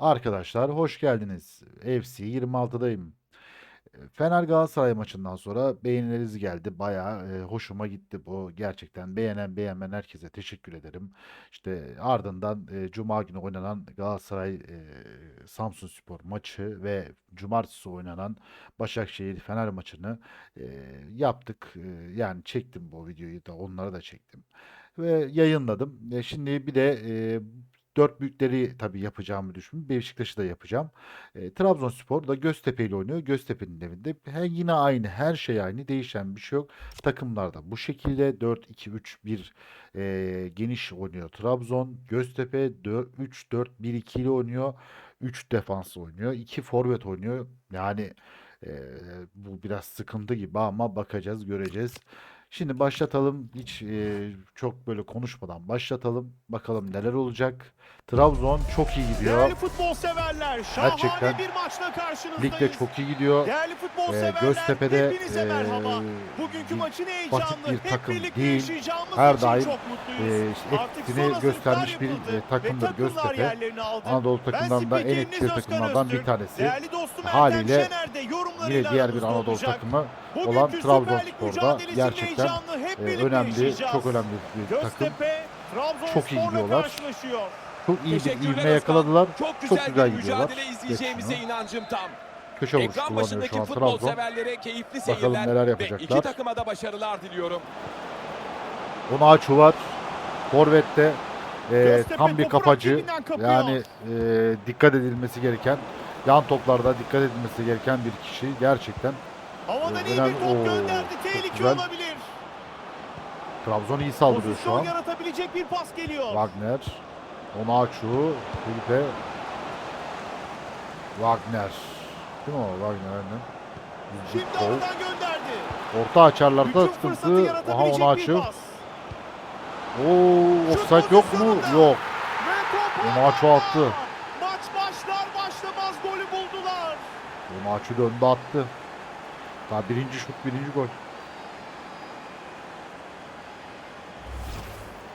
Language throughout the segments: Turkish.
Arkadaşlar hoş geldiniz. FC 26'dayım. Fener Galatasaray maçından sonra beğenileriniz geldi. Bayağı e, hoşuma gitti bu. Gerçekten beğenen beğenmeyen herkese teşekkür ederim. İşte ardından e, Cuma günü oynanan Galatasaray e, Samsunspor maçı ve Cumartesi oynanan Başakşehir Fener maçını e, yaptık. E, yani çektim bu videoyu da onları da çektim ve yayınladım. E, şimdi bir de e, dört büyükleri tabii yapacağımı düşündüm. Beşiktaş'ı da yapacağım. E, Trabzonspor da Göztepe ile oynuyor. Göztepe'nin evinde. He, yine aynı. Her şey aynı. Değişen bir şey yok. Takımlar da bu şekilde 4-2-3-1 e, geniş oynuyor Trabzon. Göztepe 3-4-1-2 ile oynuyor. 3 defans oynuyor. 2 forvet oynuyor. Yani e, bu biraz sıkıntı gibi ama bakacağız, göreceğiz. Şimdi başlatalım. Hiç e, çok böyle konuşmadan başlatalım. Bakalım neler olacak. Trabzon çok iyi gidiyor. Değerli futbol severler, şahane Gerçekten bir maçla karşınızdayız. Ligde çok iyi gidiyor. Değerli futbol Ee, severler, Göztepe'de hepinize e, merhaba. Bugünkü bir- maçın basit heyecanlı, bir hep takım birlikte değil. Her daim, çok mutluyuz. e, işte etkisini göstermiş bir, yapıldı e, takımdır Göztepe. Anadolu Ben takımlarından en etkili takımlardan bir tanesi. Dostum Haliyle Yine diğer bir Anadolu takımı olan Trabzonspor'da gerçekten e, önemli, çok önemli bir takım. Çok iyi gidiyorlar. Çok iyi bir ivme yakaladılar. Çok güzel, Çok güzel gidiyorlar. mücadele izleyeceğimize Geç inancım tam. Köşe vuruşu kullanıyor şu an Trabzon. keyifli Bakalım seyirler neler yapacaklar. iki takıma da başarılar diliyorum. Onaçu var. Forvet'te e, tam bir kapacı. Yani e, dikkat edilmesi gereken, yan toplarda dikkat edilmesi gereken bir kişi. Gerçekten Havadan iyi bir top gönderdi. Tehlike güzel. olabilir. Trabzon iyi saldırıyor şu an. yaratabilecek bir pas geliyor. Wagner, Onaçu, Felipe, Wagner. Mi o Wagner? aynen. Şimdi oradan gönderdi. Orta açarlarda sıkıntı. Aha Onaçu. Oo, offside yok mu? Yok. Onaçu attı. Maç başlar başlamaz golü buldular. Onaçu döndü attı. Daha birinci şut, birinci gol.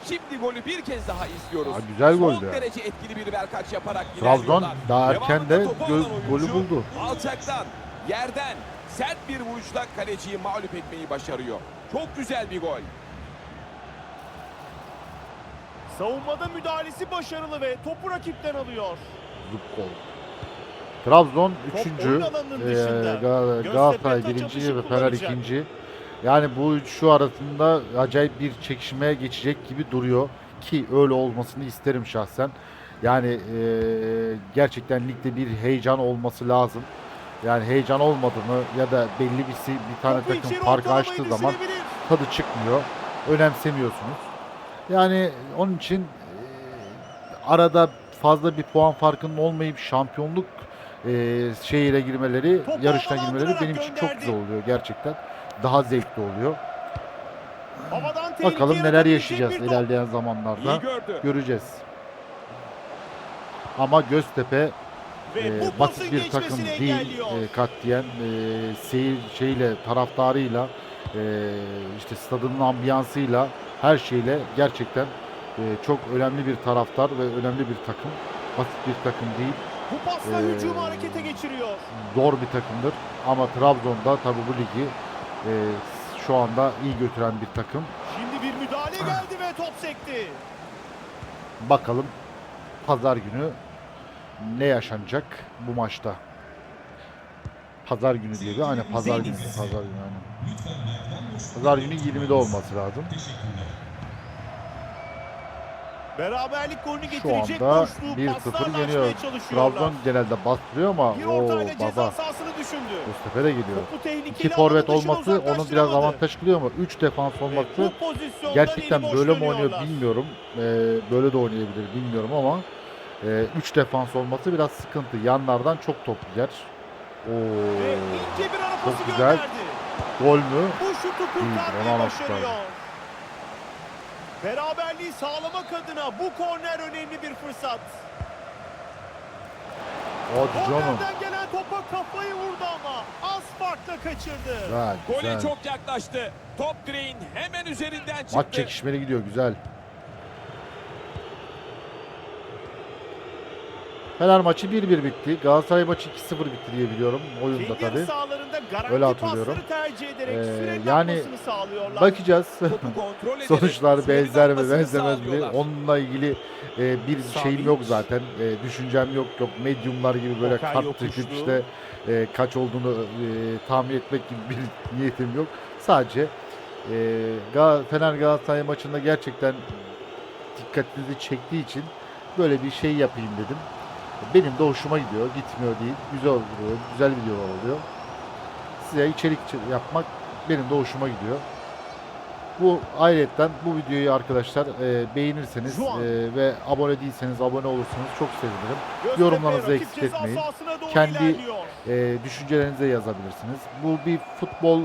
Şimdi golü bir kez daha izliyoruz. Aa, güzel Son goldü yani. derece etkili bir verkaç yaparak Trabzon ilerliyorlar. daha erken de Devamında topu gö- alan golü oyuncu buldu. Alçaktan, yerden sert bir vuruşla kaleciyi mağlup etmeyi başarıyor. Çok güzel bir gol. Savunmada müdahalesi başarılı ve topu rakipten alıyor. Zup gol. Trabzon Top 3. oyun alanının dışında. Ga- Galatasaray taç 1. atışı ve Fener kullanacak. 2. Yani bu üçü arasında acayip bir çekişmeye geçecek gibi duruyor. Ki öyle olmasını isterim şahsen. Yani eee, gerçekten ligde bir heyecan olması lazım. Yani heyecan olmadı mı ya da belli bir, bir tane Topu takım ortalamayı açtığı zaman tadı çıkmıyor. Önemsemiyorsunuz. Yani onun için e, arada fazla bir puan farkının olmayıp şampiyonluk e, şeyine girmeleri, yarışına girmeleri benim için çok güzel oluyor gerçekten. Daha zevkli oluyor. Bakalım neler yaşayacağız ilerleyen zamanlarda. Göreceğiz. Ama Göztepe e, basit bir takım değil e, katliyen e, seyir şeyle taraftarıyla e, işte stadının ambiyansıyla her şeyle gerçekten e, çok önemli bir taraftar ve önemli bir takım basit bir takım değil Bu pasla Ee, hücumu harekete geçiriyor. zor bir takımdır ama Trabzon'da tabi bu ligi e, şu anda iyi götüren bir takım Şimdi bir müdahale geldi ve top sekti. bakalım pazar günü ne yaşanacak bu maçta Pazar günü diye bir aynen pazar günü pazar günü aynen. Pazar günü 20'de olması lazım. Beraberlik golünü Şu getirecek anda boşluğu 1-0 paslarla yeniyor. Trabzon genelde bastırıyor ama bir o baba düşündü. Göztepe de gidiyor. İki forvet olması onun biraz avantaj kılıyor ama 3 defans olması bu gerçekten böyle mi oynuyor bilmiyorum. Ee, böyle de oynayabilir bilmiyorum ama 3 defans olması biraz sıkıntı. Yanlardan çok top gider. Oo, çok güzel. gönderdi. gol mü? Bu şutu kurtarmayı başarıyor. Beraberliği sağlamak adına bu korner önemli bir fırsat. Hadi canım. Kornerden gelen topa kafayı vurdu ama az farkla kaçırdı. Güzel, Gole güzel. çok yaklaştı. Top direğin hemen üzerinden çıktı. Maç çekişmeli gidiyor güzel. Fener maçı 1-1 bitti. Galatasaray maçı 2-0 bitti diye biliyorum. Oyunda tabii. Öyle hatırlıyorum. Ee, yani. Bakacağız. Sonuçlar benzer mi benzemez mi? Onunla ilgili e, bir şeyim Savic. yok zaten. E, düşüncem yok. Yok medyumlar gibi böyle kart çekip işte e, kaç olduğunu e, tahmin etmek gibi bir niyetim yok. Sadece e, Fener Galatasaray maçında gerçekten dikkatinizi çektiği için böyle bir şey yapayım dedim. Benim de hoşuma gidiyor. Gitmiyor değil. Güzel oluyor. Güzel videolar oluyor. Size içerik yapmak benim de hoşuma gidiyor. Bu ayrıyetten bu videoyu arkadaşlar e, beğenirseniz e, ve abone değilseniz abone olursanız çok sevinirim. Yorumlarınızı eksik etmeyin. Kendi-. E, düşüncelerinizi yazabilirsiniz. Bu bir futbol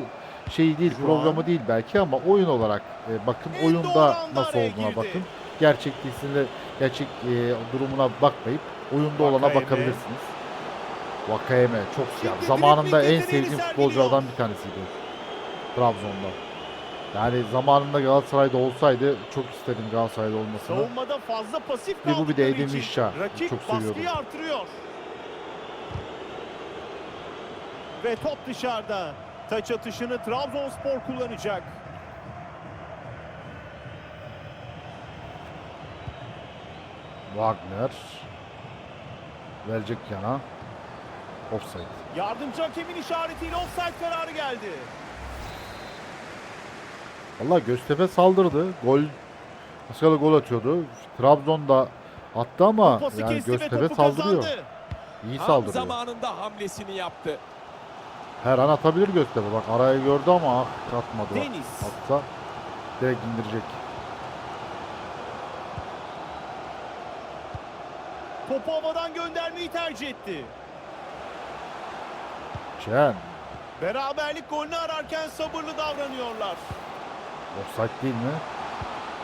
şeyi değil, Juan. programı değil belki ama oyun olarak e, bakın. Oyunda nasıl olduğuna bakın. Gerçekliğine, gerçek e, durumuna bakmayıp oyunda olana bakabilirsiniz. Vakayeme çok ya zamanında en sevdiğim futbolculardan bir tanesiydi. Trabzon'da. Yani zamanında Galatasaray'da olsaydı çok istedim Galatasaray'da olmasını. Savunmada fazla pasif Ve bu bir de Edin Mişa. Rakip Çok seviyordum. baskıyı artırıyor. Ve top dışarıda. Taç atışını Trabzonspor kullanacak. Wagner verecek yana. Offside. Yardımcı hakemin işaretiyle offside kararı geldi. Valla Göztepe saldırdı. Gol Askala gol atıyordu. Trabzon'da attı ama yani Göztepe saldırıyor. kazandı. İyi Tam saldırıyor. zamanında hamlesini yaptı. Her an atabilir Göztepe. Bak araya gördü ama ah, atmadı. bak. Deniz. Atsa direkt indirecek. Topu havadan göndermeyi tercih etti. Çen. Beraberlik golünü ararken sabırlı davranıyorlar. Offside değil mi?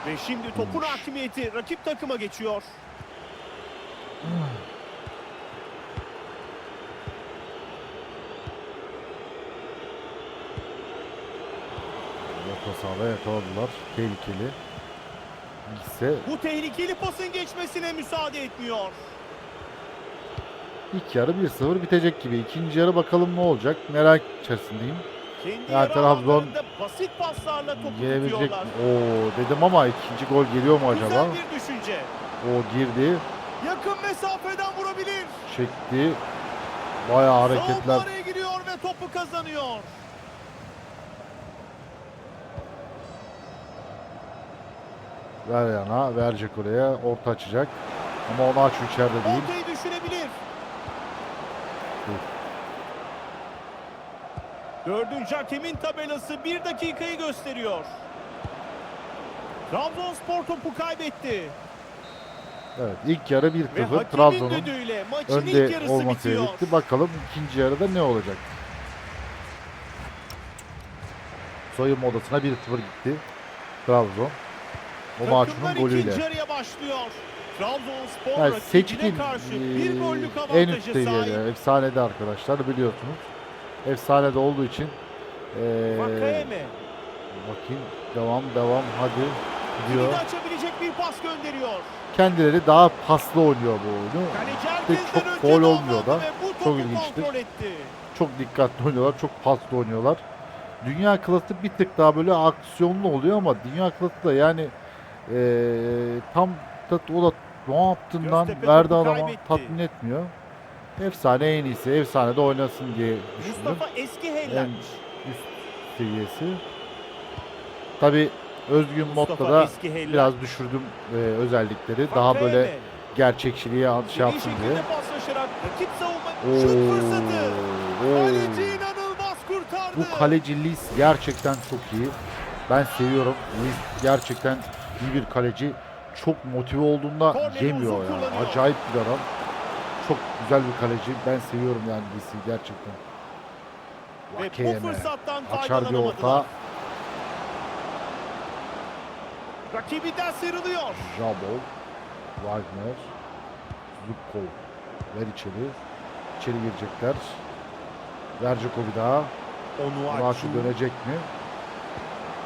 Ve şimdi topun Değilmiş. hakimiyeti rakip takıma geçiyor. Orta sahada yakaladılar. Tehlikeli. Gitse Bu tehlikeli pasın geçmesine müsaade etmiyor. İlk yarı 1-0 bitecek gibi. İkinci yarı bakalım ne olacak. Merak içerisindeyim. Kendi Ya yarı Trabzon basit paslarla topu Gelebilecek mi? Oo dedim ama ikinci gol geliyor mu acaba? Güzel bir düşünce. O girdi. Yakın mesafeden vurabilir. Çekti. Bayağı Savunma hareketler. araya giriyor ve topu kazanıyor. Ver yana. Verecek oraya. Orta açacak. Ama onu aç içeride değil. Ortayı düşünebilir. Dördüncü hakemin tabelası bir dakikayı gösteriyor. Trabzonspor topu kaybetti. Evet ilk yarı 1-0 Ve hakemin Trabzon'un önde olması gerekti. Bakalım ikinci yarıda ne olacak? Soyunma odasına 1-0 gitti. Trabzon. Onaçu'nun Takımlar golüyle. ikinci yarıya başlıyor. Trabzonspor Yani seçkin karşı bir gollük en üst seviyede, efsanede arkadaşlar biliyorsunuz. Efsanede olduğu için Vakayeme. bakayım devam devam hadi. Kilidi açabilecek bir pas gönderiyor. Kendileri daha paslı oynuyor bu oyunu. İşte çok foul olmuyor da. Çok ilginçtir. Çok dikkatli oynuyorlar, çok paslı oynuyorlar. Dünya klası bir tık daha böyle aksiyonlu oluyor ama dünya klası da yani eee, tam da o da ne yaptığından verdi adama tatmin etmiyor. Efsane en iyisi. Efsane de oynasın diye düşündüm. Mustafa eski helal. üst seviyesi. Tabi özgün modda da eski biraz düşürdüm e, özellikleri. Daha böyle gerçekçiliğe an- şey yapsın diye. rakip savunma Oo, şut fırsatı. oo. Kaleci inanılmaz kurtardı. Bu kaleci Lis gerçekten çok iyi. Ben seviyorum. Lis gerçekten iyi bir kaleci. Çok motive olduğunda Korneri yemiyor uzun yani. kullanıyor. Acayip bir adam. Çok güzel bir kaleci. Ben seviyorum yani Lis'i gerçekten. Ve Vakeyeme. bu fırsattan Açar bir orta. Rakibinden sıyrılıyor. Jabol, Wagner, Zubkov. Ver içeri. İçeri girecekler. Bir daha. Onu Raşu dönecek mi?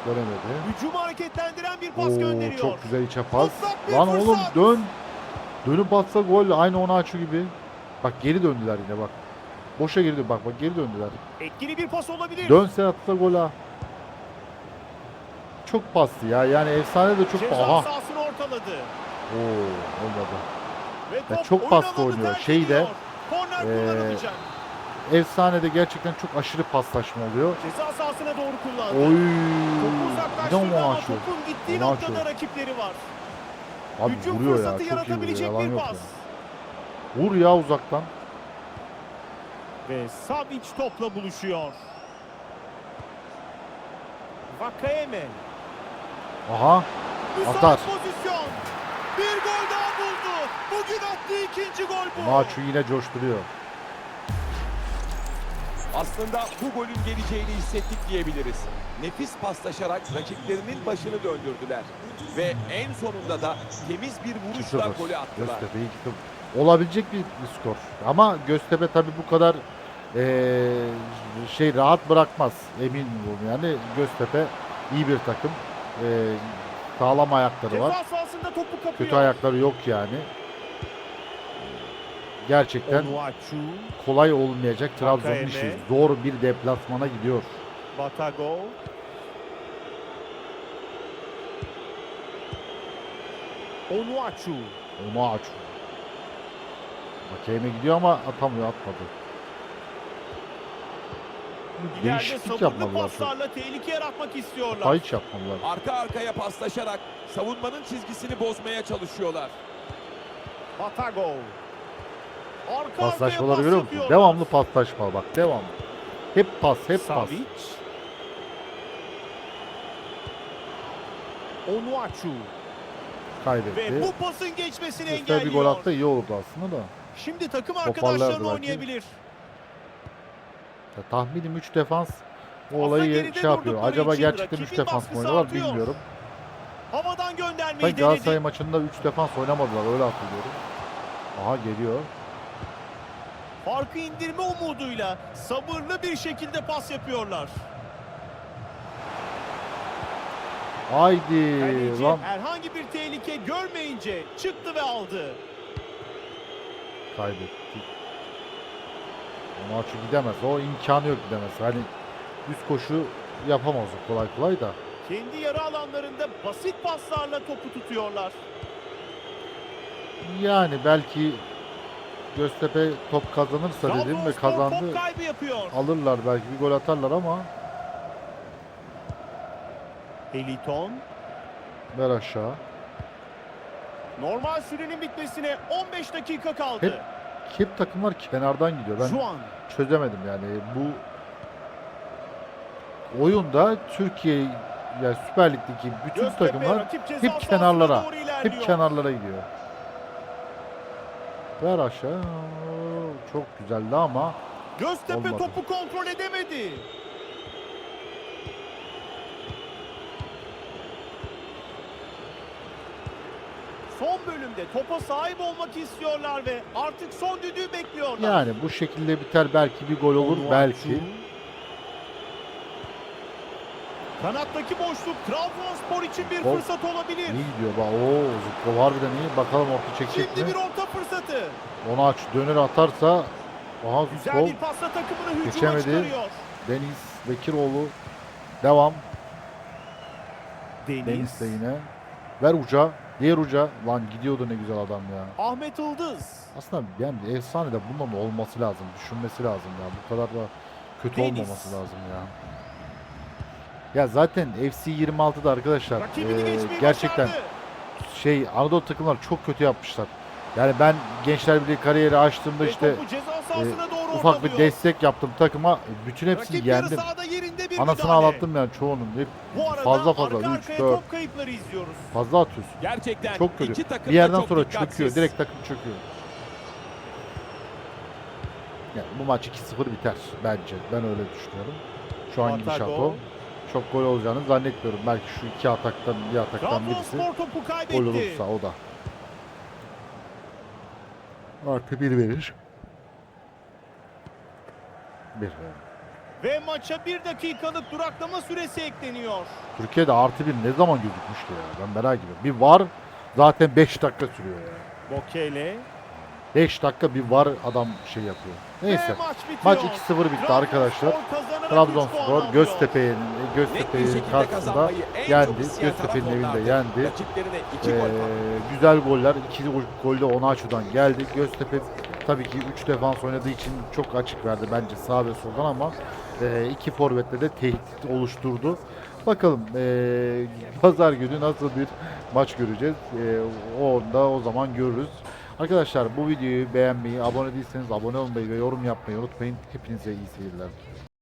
Dönemedi. Hücumu hareketlendiren bir pas Oo, gönderiyor. çok güzel içe pas. Lan oğlum fırsat. dön. Dönüp atsa gol. Aynı Onaçu gibi. Bak geri döndüler yine bak. Boşa girdi bak bak geri döndüler. Etkili bir pas olabilir. Dönse atsa gol ha. Çok paslı ya. Yani efsane de çok Ceza aha. sahasını ortaladı. Oo olmadı. Ve Ya top çok alanını oynuyor. Şeyi de, ediyor. Korner eee, kullanılacak. Efsane de gerçekten çok aşırı paslaşma oluyor. Ceza sahasına doğru kullandı. Oy. Topu uzaklaştırdı ama topun gittiği noktada rakipleri var. Abi Hücum vuruyor ya. Çok iyi vuruyor. yaratabilecek Yalan bir yok pas. ya. Vur ya uzaktan. Ve Savic topla buluşuyor. Vakayeme. Aha. Müsait Atar. pozisyon. Bir gol daha buldu. Bugün attığı ikinci gol bu. Maçı yine coşturuyor. Aslında bu golün geleceğini hissettik diyebiliriz. Nefis paslaşarak rakiplerinin başını döndürdüler. Ve en sonunda da temiz bir vuruşla 2-0. golü attılar. Göztepe 2-0. Olabilecek bir, bir skor. Ama Göztepe tabii bu kadar eee, şey rahat bırakmaz. Eminim bunu. Yani Göztepe iyi bir takım. Eee, sağlam ayakları var. Kötü ayakları yok yani. Gerçekten Onuachu, kolay olmayacak Trabzon'un işi. Zor bir deplasmana gidiyor. Batago. Onuachu. Onu aç. Bakayeme gidiyor ama atamıyor atmadı. Değişiklik çok. paslarla tehlike yaratmak istiyorlar. Hata hiç yapmadılar. Arka arkaya paslaşarak savunmanın çizgisini bozmaya çalışıyorlar. Batago. Paslaşmaları arkaya görüyor pas musun? Devamlı paslaşma bak devamlı. Hep pas hep pas. Savic. Onuachu. Kaybetti. Ve bu pasın geçmesini bir engelliyor. gol attı iyi olurdu aslında da. Şimdi takım arkadaşlarını oynayabilir. Ya tahminim 3 defans Aslında olayı şey yapıyor. Acaba gerçekten 3 rakibin defans mı artıyor. bilmiyorum. Havadan göndermeyi Ben Galatasaray denedi. maçında 3 defans oynamadılar öyle hatırlıyorum. Aha geliyor. Farkı indirme umuduyla sabırlı bir şekilde pas yapıyorlar. Haydi Kaleci lan herhangi bir tehlike görmeyince çıktı ve aldı. kaybettik. Maçı gidemez. O imkanı yok gidemez. Hani üst koşu yapamaz kolay kolay da. Kendi yarı alanlarında basit paslarla topu tutuyorlar. Yani belki Göztepe top kazanırsa dedim ve kazandı. Alırlar belki bir gol atarlar ama Eliton ver aşağı. normal sürenin bitmesine 15 dakika kaldı. Hep Hep takımlar kenardan gidiyor. Ben Juan çözemedim yani bu oyunda Türkiye yani Süper Lig'deki bütün Göztepe takımlar hep kenarlara, hep kenarlara gidiyor. Ver aşağı. Çok güzeldi ama Göztepe Olmadı. topu kontrol edemedi. Son bölümde topa sahip olmak istiyorlar ve artık son düdüğü bekliyorlar. yani bu şekilde biter belki bir gol olur belki. Kanattaki boşluk Trabzonspor için bir Gol. fırsat olabilir. İyi gidiyor bak. Oo Zubkov harbiden iyi. Bakalım orta çekecek Şimdi mi? bir orta fırsatı. Onu aç döner atarsa Aha Güzel Zubkov, bir pasla takımını hücuma Geçemedi. çıkarıyor. Deniz Bekiroğlu devam. Deniz, Deniz de yine. Ver uca. Diğer uca. Lan gidiyordu ne güzel adam ya. Ahmet Yıldız. Aslında yani efsane de bundan olması lazım. Düşünmesi lazım ya. Bu kadar da kötü Deniz. olmaması lazım ya. Ya zaten FC 26'da arkadaşlar geçmeyi gerçekten başardı. şey Anadolu takımlar çok kötü yapmışlar. Yani ben Gençler Birliği kariyeri açtığımda işte doğru ufak bir destek yaptım takıma. Bütün hepsini Rakip yendim. Anasını ağlattım yani çoğunun. Hep fazla fazla arka 3 arkaya 4 top kayıpları izliyoruz. fazla atıyorsun. Gerçekten Çok kötü. iki takım Bir da yerden çok sonra dikkatsiz. çöküyor. Direkt takım çöküyor. Yani bu maç 2-0 biter bence. Ben öyle düşünüyorum. Şu an gidişat o. Çok gol olacağını zannetmiyorum. Belki şu iki ataktan bir ataktan birisi Trabzonspor gol olursa o da. Artı bir verir. Bir. Ve maça bir dakikalık duraklama süresi ekleniyor. Türkiye'de artı bir ne zaman gözükmüştü ya? Ben merak ediyorum. Bir var zaten 5 dakika sürüyor ya. Bokele. 5 dakika bir var adam şey yapıyor. Neyse. Maç. Maç 2-0 bitti arkadaşlar. kazanarak üç Trabzonspor Göztepe'nin Göztepe'nin karşısında yendi. Göztepe'nin evinde yendi. Ee, güzel goller. İki gol- gol de Onaçu'dan geldi. Göztepe tabii ki 3 defans oynadığı için çok açık verdi bence sağ ve soldan ama e, iki forvetle de tehdit oluşturdu. Bakalım e, pazar günü nasıl bir maç göreceğiz. E, o da o zaman görürüz. Arkadaşlar bu videoyu beğenmeyi, abone değilseniz abone olmayı ve yorum yapmayı unutmayın. Hepinize iyi seyirler.